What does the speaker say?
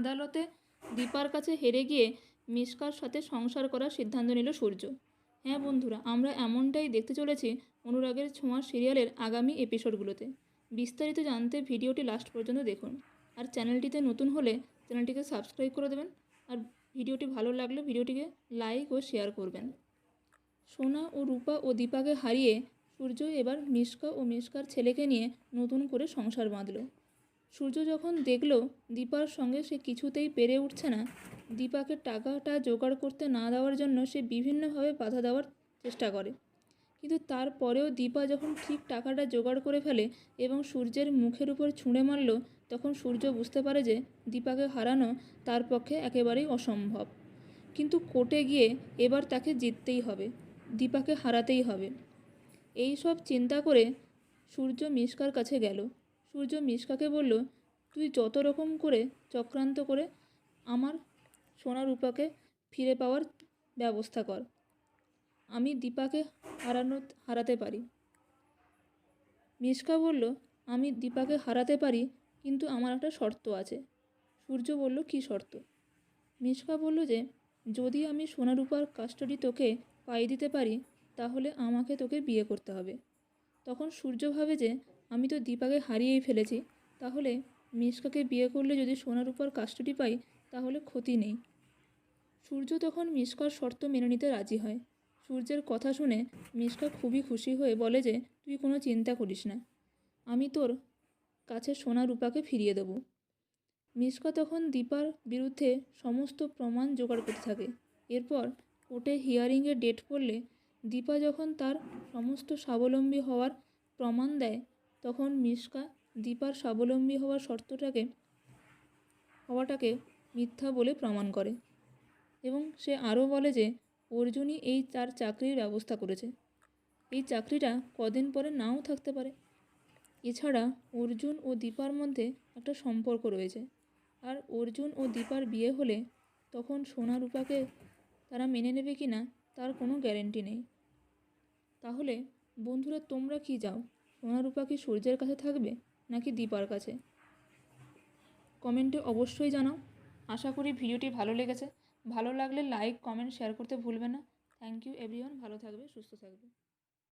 আদালতে দীপার কাছে হেরে গিয়ে মিশকার সাথে সংসার করার সিদ্ধান্ত নিল সূর্য। হ্যাঁ বন্ধুরা, আমরা এমনটাই দেখতে চলেছি অনুরাগের ছোঁয়া সিরিয়ালের আগামী এপিসোডগুলোতে। বিস্তারিত জানতে ভিডিওটি লাস্ট পর্যন্ত দেখুন। আর চ্যানেলটিতে নতুন হলে চ্যানেলটিকে সাবস্ক্রাইব করে দেবেন। আর ভিডিওটি ভালো লাগলে ভিডিওটিকে লাইক ও শেয়ার করবেন। সোনা ও রূপা ও দীপাকে হারিয়ে সূর্য এবার মিশকা ও মিশকার ছেলেকে নিয়ে নতুন করে সংসার বাঁধল। সূর্য যখন দেখল, দীপার সঙ্গে সে কিছুতেই পেরে উঠছে না। দীপাকে টাকাটা জোগাড় করতে না দেওয়ার জন্য সে বিভিন্নভাবে বাধা দেওয়ার চেষ্টা করে। কিন্তু তারপরেও দীপা যখন ঠিক টাকাটা জোগাড় করে ফেলে এবং সূর্যের মুখের উপর ছুঁড়ে মারল, তখন সূর্য বুঝতে পারে যে দীপাকে হারানো তার পক্ষে একেবারেই অসম্ভব। কিন্তু কোর্টে গিয়ে এবার তাকে জিততেই হবে, দীপাকে হারাতেই হবে। এই সব চিন্তা করে সূর্য মিশকার কাছে গেল। সূর্য মিশকাকে বলল, তুই যত রকম করে চক্রান্ত করে আমার সোনা রূপাকে ফিরে পাওয়ার ব্যবস্থা কর। আমি দীপাকে হারানো, হারাতে পারি। মিশকা বলল, আমি দীপাকে হারাতে পারি, কিন্তু আমার একটা শর্ত আছে। সূর্য বলল, কী শর্ত? মিশকা বলল যে, যদি আমি সোনারূপার কাস্টডি তোকে পাই দিতে পারি, তাহলে আমাকে তোকে বিয়ে করতে হবে। তখন সূর্য ভাবে যে আমি তো দীপাকে হারিয়েই ফেলেছি। তাহলে মিশকাকে বিয়ে করলে যদি সোনারূপার কাস্টডি পাই, তাহলে ক্ষতি নেই। সূর্য তখন মিশকার শর্ত মেনে নিতে রাজি হয়। সূর্যের কথা শুনে মিশকা খুবই খুশি হয়ে বলে যে, তুই কোনো চিন্তা করিস না। আমি তোর কাছে সোনা রূপাকে ফিরিয়ে দেবো। মিশকা তখন দীপার বিরুদ্ধে সমস্ত প্রমাণ জোগাড় করতে থাকে। এরপর কোর্টে হিয়ারিংয়ের ডেট পড়লে দীপা যখন তার সমস্ত স্বাবলম্বী হওয়ার প্রমাণ দেয় তখন মিশকা দীপার স্বাবলম্বী হওয়ার শর্তটাকে, হওয়াটাকে মিথ্যা বলে প্রমাণ করে এবং সে আরও বলে যে, অর্জুনই এই তার চাকরির ব্যবস্থা করেছে। এই চাকরিটা কদিন পরে নাও থাকতে পারে। এছাড়া অর্জুন ও দীপার মধ্যে একটা সম্পর্ক রয়েছে। আর অর্জুন ও দীপার বিয়ে হলে তখন সোনা রূপাকে তারা মেনে নেবে কি না তার কোনো গ্যারেন্টি নেই। তাহলে বন্ধুরা তোমরা কি যাও সোনা রূপা কি সূর্যের কাছে থাকবে নাকি দীপার কাছে? কমেন্টে অবশ্যই জানাও। আশা করি ভিডিওটি ভালো লেগেছে। ভালো লাগলে লাইক, কমেন্ট, শেয়ার করতে ভুলবে না। থ্যাংক ইউ এভরিওয়ান ভালো থাকবে, সুস্থ থাকবে।